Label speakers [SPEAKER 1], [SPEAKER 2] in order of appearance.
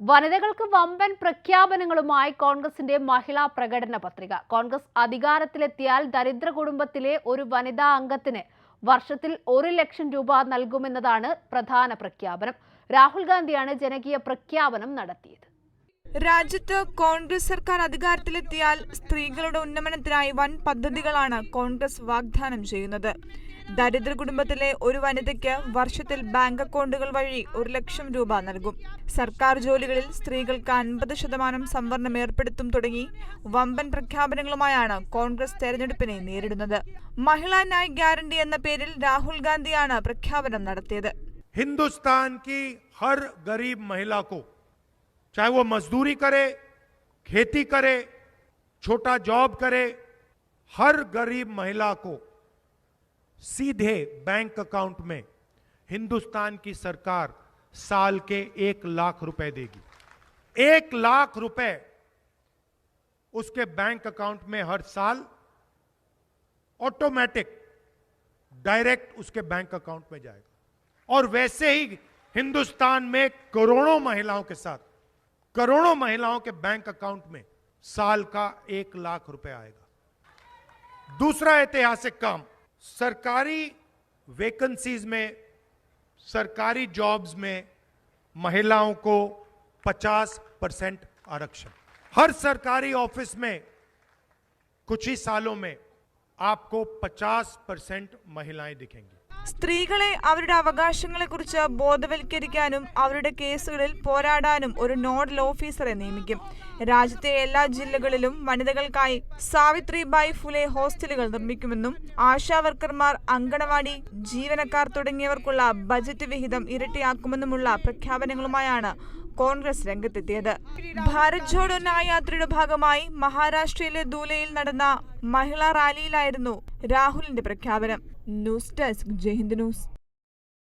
[SPEAKER 1] വനിതകൾക്ക് വമ്പൻ പ്രഖ്യാപനങ്ങളുമായി കോൺഗ്രസിന്റെ മഹിളാ പ്രകടന പത്രിക. കോൺഗ്രസ് അധികാരത്തിലെത്തിയാൽ ദരിദ്ര കുടുംബത്തിലെ ഒരു വനിതാ അംഗത്തിന് വർഷത്തിൽ ഒരു ലക്ഷം രൂപ നൽകുമെന്നതാണ് പ്രധാന പ്രഖ്യാപനം. രാഹുൽ ഗാന്ധിയാണ് ജനകീയ പ്രഖ്യാപനം നടത്തിയത്.
[SPEAKER 2] രാജ്യത്ത് കോൺഗ്രസ് സർക്കാർ അധികാരത്തിലെത്തിയാൽ സ്ത്രീകളുടെ ഉന്നമനത്തിനായി വൻ പദ്ധതികളാണ് കോൺഗ്രസ് വാഗ്ദാനം ചെയ്യുന്നത്. ദരിദ്ര കുടുംബത്തിലെ ഒരു വനിതയ്ക്ക് വർഷത്തിൽ ബാങ്ക് അക്കൗണ്ടുകൾ വഴി ഒരു ലക്ഷം രൂപ നൽകും സർക്കാർ ജോലികളിൽ സ്ത്രീകൾക്ക് അൻപത് ശതമാനം സംവരണം ഏർപ്പെടുത്തും തുടങ്ങി വമ്പൻ പ്രഖ്യാപനങ്ങളുമായാണ് കോൺഗ്രസ് തെരഞ്ഞെടുപ്പിനെ നേരിടുന്നത് മഹിളാ ന്യായ് ഗ്യാരണ്ടി എന്ന പേരിൽ രാഹുൽ ഗാന്ധിയാണ് പ്രഖ്യാപനം നടത്തിയത്
[SPEAKER 3] हिंदुस्तान की हर गरीब महिला को चाहे वो मजदूरी करे खेती करे छोटा जॉब करे हर गरीब महिला को सीधे बैंक अकाउंट में हिंदुस्तान की सरकार साल के एक लाख रुपए देगी। एक लाख रुपए उसके बैंक अकाउंट में हर साल ऑटोमेटिक डायरेक्ट उसके बैंक अकाउंट में जाएगा। और वैसे ही हिंदुस्तान में करोड़ों महिलाओं के साथ, करोड़ों महिलाओं के बैंक अकाउंट में साल का एक लाख रुपए आएगा। दूसरा ऐतिहासिक काम सरकारी वैकेंसीज में, सरकारी जॉब्स में महिलाओं को 50 परसेंट आरक्षण। हर सरकारी ऑफ़िस में कुछ ही सालों में आपको 50 परसेंट महिलाएँ दिखेंगी।
[SPEAKER 2] സ്ത്രീകളെ അവരുടെ അവകാശങ്ങളെക്കുറിച്ച് ബോധവൽക്കരിക്കാനും അവരുടെ കേസുകളിൽ പോരാടാനും ഒരു നോഡൽ ഓഫീസറെ നിയമിക്കും. രാജ്യത്തെ എല്ലാ ജില്ലകളിലും വനിതകൾക്കായി സാവിത്രിബായി ഫുലെ ഹോസ്റ്റലുകൾ നിർമ്മിക്കുമെന്നും ആശാ വർക്കർമാർ അങ്കണവാടി ജീവനക്കാർ തുടങ്ങിയവർക്കുള്ള ബജറ്റ് വിഹിതം ഇരട്ടിയാക്കുമെന്നുമുള്ള പ്രഖ്യാപനങ്ങളുമായാണ് കോൺഗ്രസ് രംഗത്തെത്തിയത്. ഭാരത് ജോഡോ യാത്രയുടെ ഭാഗമായി മഹാരാഷ്ട്രയിലെ ദൂലയിൽ നടന്ന മഹിളാ റാലിയിലായിരുന്നു രാഹുലിന്റെ പ്രഖ്യാപനം. News desk Jaihind news.